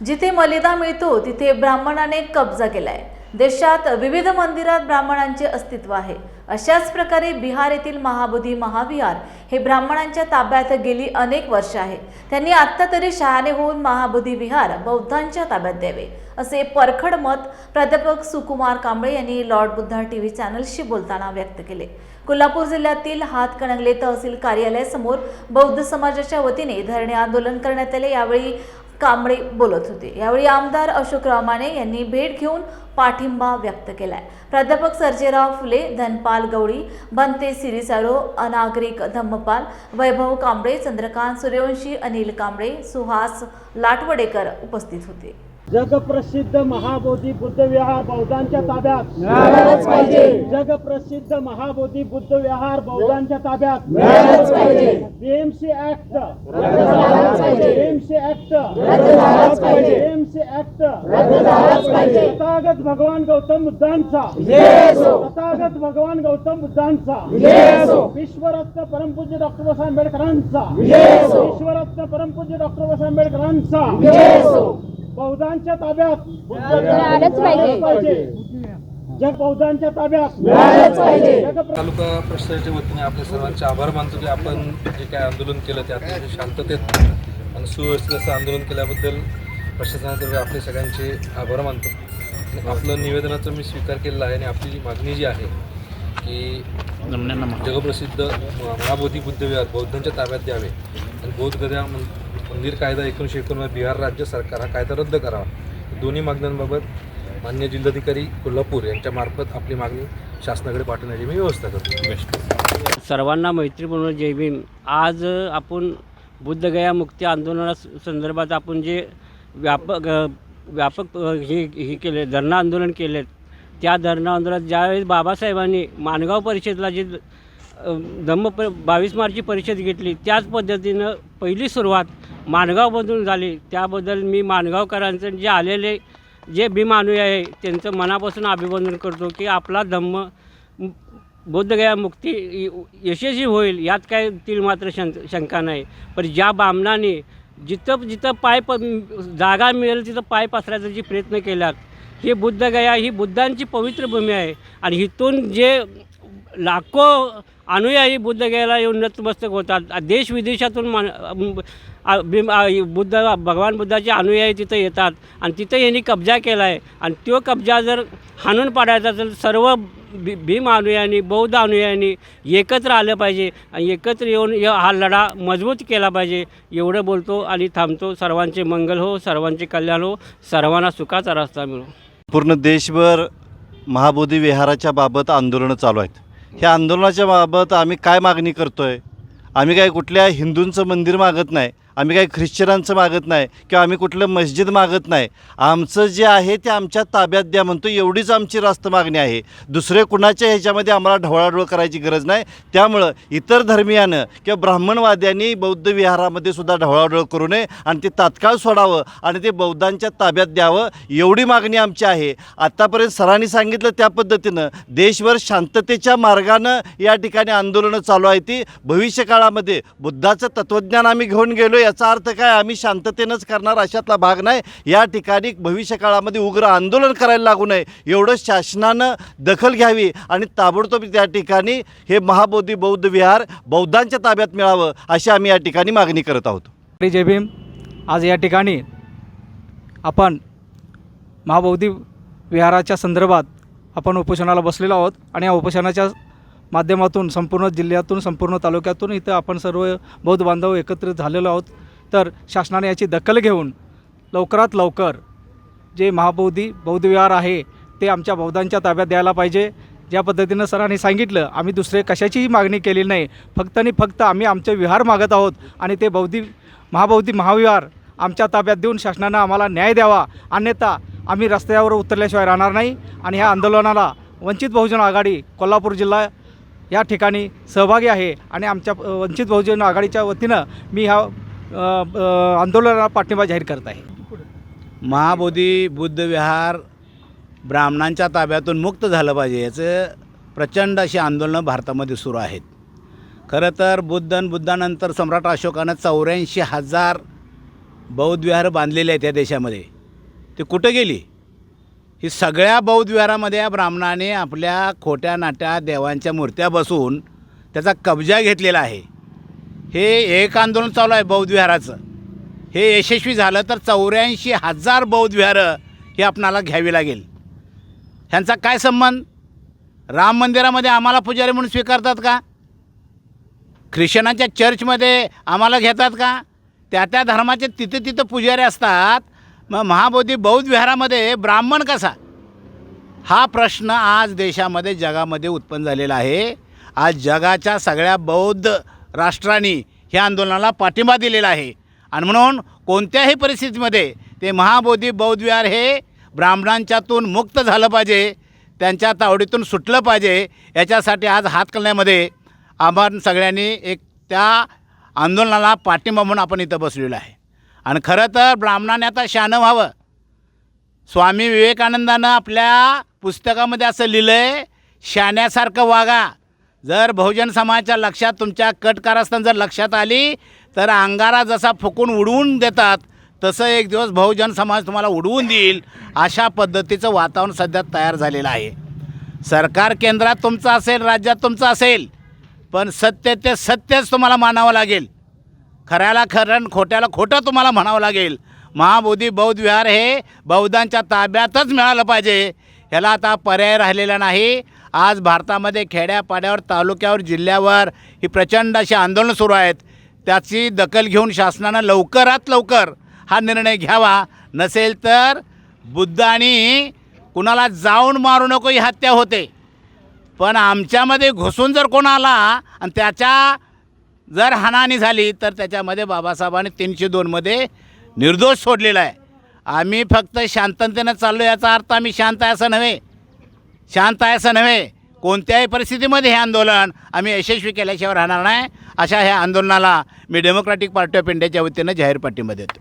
जिथे मलिदा मिळतो तिथे ब्राह्मणाने कब्जा केलाय. देशात विविध मंदिरात ब्राह्मणांचे अस्तित्व आहे. अशाच प्रकारे बिहार येथील महाबोधी महाविहार हे ब्राह्मणांच्या ताब्यात गेली अनेक वर्ष आहे. त्यांनी आत्ता तरी शहाणे होऊन महाबोधी विहार बौद्धांच्या ताब्यात द्यावे असे परखड मत प्राध्यापक सुकुमार कांबळे यांनी लॉर्ड बुद्धा टीव्ही चॅनलशी बोलताना व्यक्त केले. कोल्हापूर जिल्ह्यातील हातकणंगले तहसील कार्यालयासमोर बौद्ध समाजाच्या वतीने धरणे आंदोलन करण्यात आले. यावेळी कांबळे बोलत होते. यावेळी आमदार अशोक रामाने यांनी भेट घेऊन पाठिंबा व्यक्त केलाय. प्राध्यापक सर्जेराव फुले धनपाल गवळी बनते सिरिसारो अनागरिक धम्मपाल वैभव कांबळे चंद्रकांत सूर्यवंशी अनिल कांबळे सुहास लाटवडेकर उपस्थित होते. जगप्रसिद्ध महाबोधी बुद्ध विहार बौद्धांच्या ताब्यात मिळालंच पाहिजे. जगप्रसिद्ध महाबोधी बुद्ध विहार बौद्धांच्या ताब्यात मिळालंच पाहिजे. BMC act. BMC act. BMC act. Tathagata भगवान गौतम बुद्धांचा. तथागत भगवान गौतम बुद्धांचा. विश्वरत्न परमपूज्य डॉक्टर बाबासाहेब आंबेडकरांचा. विश्वरत्न परमपूज्य डॉक्टर बाबासाहेब आंबेडकरांचा. बौद्धांच्या ताब्यात. जग बौद्धांच्या ताब्यात तालुका परिषदेच्या वतीने आपल्या सर्वांचे आभार मानतो की आपण जे काय आंदोलन केलं ते अतिशय शांततेत आणि सुव्यवस्थित असं आंदोलन केल्याबद्दल प्रशासनातर्फे आपले सगळ्यांचे आभार मानतो. आपलं निवेदनाचा मी स्वीकार केलेला आहे आणि आपली जी मागणी जी आहे की जगप्रसिद्ध महाबोधी बुद्धविहार बौद्धांच्या ताब्यात द्यावे आणि बौद्ध गद्या उंदीर कायदा एकोणीसशे एकोणनव्वद बिहार राज्य सरकार हा कायदा रद्द करावा. दोन्ही मागण्यांबाबत मान्य जिल्हाधिकारी कोल्हापूर यांच्यामार्फत आपली मागणी शासनाकडे पाठवण्याची मी व्यवस्था करतो. सर्वांना मैत्रीपूर्ण जय भीम. आज आपण बुद्धगया मुक्ती आंदोलना संदर्भात आपण जे व्यापक व्यापक हे हे केले धरणं आंदोलन केले त्या धरणं आंदोलनात ज्यावेळेस बाबासाहेबांनी माणगाव परिषदेला जे धम्म प बावीस मार्चची परिषद घेतली. त्याच पद्धतीनं पहिली सुरुवात माणगावमधून झाली. त्याबद्दल मी माणगावकरांचं जे आलेले जे भीमानुयायी आहे त्यांचं मनापासून अभिवंदन करतो की आपला धम्म बोधगया मुक्ती यशस्वी होईल यात काय तील मात्र शं शंका नाही. पण ज्या बामणाने जिथं जिथं पाय प जागा मिळेल तिथं पाय पसरायचा जे प्रयत्न केलात ही बुद्धगया ही बुद्धांची पवित्र भूमी आहे. आणि इथून जे लाखो अनुयायी बुद्धगयाला येऊन नतमस्तक होतात. देश विदेशातून मान भीम बुद्ध भगवान बुद्धाचे अनुयायी तिथं येतात. आणि तिथं यांनी कब्जा केला आहे आणि तो कब्जा जर हाणून पाडायचा तर सर्व भी भीम अनुयायांनी बौद्ध अनुयायांनी एकत्र आलं पाहिजे. आणि एकत्र येऊन य- हा लढा मजबूत केला पाहिजे. एवढं बोलतो आणि थांबतो. सर्वांचे मंगल हो सर्वांचे कल्याण हो. सर्वांना सुखाचा रस्ता मिळो. पूर्ण देशभर महाबोधी विहाराच्या बाबत आंदोलनं चालू आहेत. ह्या आंदोलनाच्या बाबत आम्ही काय मागणी करतो आहे आम्ही काय कुठल्या हिंदूंचं मंदिर मागत नाही? आम्ही काही ख्रिश्चनांचं मागत नाही किंवा आम्ही कुठलं मस्जिद मागत नाही. आमचं जे आहे ते आमच्या ताब्यात द्या म्हणतो एवढीच आमची रास्त मागणी आहे. दुसरे कुणाच्या ह्याच्यामध्ये आम्हाला ढवळाढवळ करायची गरज नाही. त्यामुळं इतर धर्मियानं किंवा ब्राह्मणवाद्यांनी बौद्ध विहारामध्ये सुद्धा ढवळाढवळ करू नये आणि ते तात्काळ सोडावं आणि ते बौद्धांच्या ताब्यात द्यावं एवढी मागणी आमची आहे. आत्तापर्यंत सरांनी सांगितलं त्या पद्धतीनं देशभर शांततेच्या मार्गानं या ठिकाणी आंदोलनं चालू आहे ती. भविष्यकाळामध्ये बुद्धाचं तत्त्वज्ञान आम्ही घेऊन गेलो याचा अर्थ काय? आम्ही शांततेनंच करणार अशातला भाग नाही. या ठिकाणी भविष्य काळामध्ये उग्र आंदोलन करायला लागू नये. एवढं शासनानं दखल घ्यावी आणि ताबडतोब त्या ठिकाणी हे महाबोधी बौद्ध विहार बौद्धांच्या ताब्यात मिळावं अशी आम्ही या ठिकाणी मागणी करत आहोत. जय भीम. आज या ठिकाणी आपण महाबौद्धी विहाराच्या संदर्भात आपण उपोषणाला बसलेलो आहोत आणि या उपोषणाच्या माध्यमातून संपूर्ण जिल्ह्यातून संपूर्ण तालुक्यातून इथं आपण सर्व बौद्ध बांधव एकत्रित झालेलो आहोत. तर शासनाने याची दखल घेऊन लवकरात लवकर जे महाबौद्धी बौद्ध विहार आहे ते आमच्या बौद्धांच्या ताब्यात द्यायला पाहिजे. ज्या पद्धतीनं सरांनी सांगितलं आम्ही दुसरे कशाचीही मागणी केली नाही. फक्त आणि फक्त आम्ही आमचे विहार मागत आहोत आणि ते बौद्धी महाबौद्धी महाविहार आमच्या ताब्यात देऊन शासनानं आम्हाला न्याय द्यावा. अन्यथा आम्ही रस्त्यावर उतरल्याशिवाय राहणार नाही. आणि ह्या आंदोलनाला वंचित बहुजन आघाडी कोल्हापूर जिल्हा या ठिकाणी सहभागी आहे आणि आमच्या वंचित बहुजन आघाडीच्या वतीनं मी ह्या आंदोलनाला पाठिंबा जाहीर करत आहे. महाबोधी बुद्ध विहार ब्राह्मणांच्या ताब्यातून मुक्त झालं पाहिजे याचं प्रचंड अशी आंदोलनं भारतामध्ये सुरू आहेत. खरं तर बुद्ध आणि बुद्धानंतर सम्राट अशोकानं चौऱ्याऐंशी हजार बौद्ध विहार बांधलेले आहेत या देशामध्ये. ते कुठं गेली? ही सगळ्या बौद्ध विहारामध्ये या ब्राह्मणाने आपल्या खोट्या नाट्या देवांच्या मूर्त्या बसून त्याचा कब्जा घेतलेला आहे. हे एक आंदोलन चालू आहे बौद्ध विहाराचं. हे यशस्वी झालं तर चौऱ्याऐंशी हजार बौद्ध विहारं हे आपणाला घ्यावी लागेल. ह्यांचा काय संबंध? राम मंदिरामध्ये आम्हाला पुजारी म्हणून स्वीकारतात का? ख्रिश्चनांच्या चर्चमध्ये आम्हाला घेतात का? त्या त्या धर्माचे तिथे तिथं पुजारी असतात मग महाबोधी बौद्ध विहारामध्ये ब्राह्मण कसा? हा प्रश्न आज देशामध्ये जगामध्ये उत्पन्न झालेला आहे. आज जगाच्या सगळ्या बौद्ध राष्ट्रांनी ह्या आंदोलनाला पाठिंबा दिलेला आहे. आणि म्हणून कोणत्याही परिस्थितीमध्ये ते महाबोधी बौद्ध विहार हे ब्राह्मणांच्यातून मुक्त झालं पाहिजे त्यांच्या तावडीतून सुटलं पाहिजे याच्यासाठी आज हातकलण्यामध्ये आपण सगळ्यांनी एक त्या आंदोलनाला पाठिंबा म्हणून आपण इथं बसलेलो आहे. आणि खरं तर ब्राह्मणाने आता शानं व्हावं. स्वामी विवेकानंदानं आपल्या पुस्तकामध्ये असं लिहिलं आहे शाण्यासारखं वागा. जर बहुजन समाजाच्या लक्षात तुमच्या कट कारस्थान जर लक्षात आली तर अंगारा जसा फुकून उडवून देतात तसं एक दिवस बहुजन समाज तुम्हाला उडवून देईल. अशा पद्धतीचं वातावरण सध्या तयार झालेलं आहे. सरकार केंद्रात तुमचं असेल राज्यात तुमचं असेल पण सत्य ते सत्यच तुम्हाला मानावं लागेल. खऱ्याला खरं खोट्याला खोटं तुम्हाला म्हणावं लागेल. महाबोधी बौद्ध विहार हे बौद्धांच्या ताब्यातच मिळालं पाहिजे. ह्याला आता पर्याय राहिलेला नाही. आज भारतामध्ये खेड्यापाड्यावर तालुक्यावर जिल्ह्यावर ही प्रचंड अशी आंदोलनं सुरू आहेत. त्याची दखल घेऊन शासनानं लवकरात लवकर हा निर्णय घ्यावा. नसेल तर बुद्धानी कुणाला जाऊन मारू नको ही हत्या होते. पण आमच्यामध्ये घुसून जर कोण आला आणि त्याच्या जर हानाहानी झाली तर त्याच्यामध्ये बाबासाहेबांनी तीनशे दोनमध्ये निर्दोष सोडलेला आहे. आम्ही फक्त शांततेनं चाललो याचा अर्थ आम्ही शांत आहे असं नव्हे. शांत आहे असं नव्हे. कोणत्याही परिस्थितीमध्ये हे आंदोलन आम्ही यशस्वी केल्याशिवाय राहणार नाही. अशा ह्या आंदोलनाला मी डेमोक्रॅटिक पार्टी ऑफ इंडियाच्या वतीनं जाहीर पाठिंबा देतो.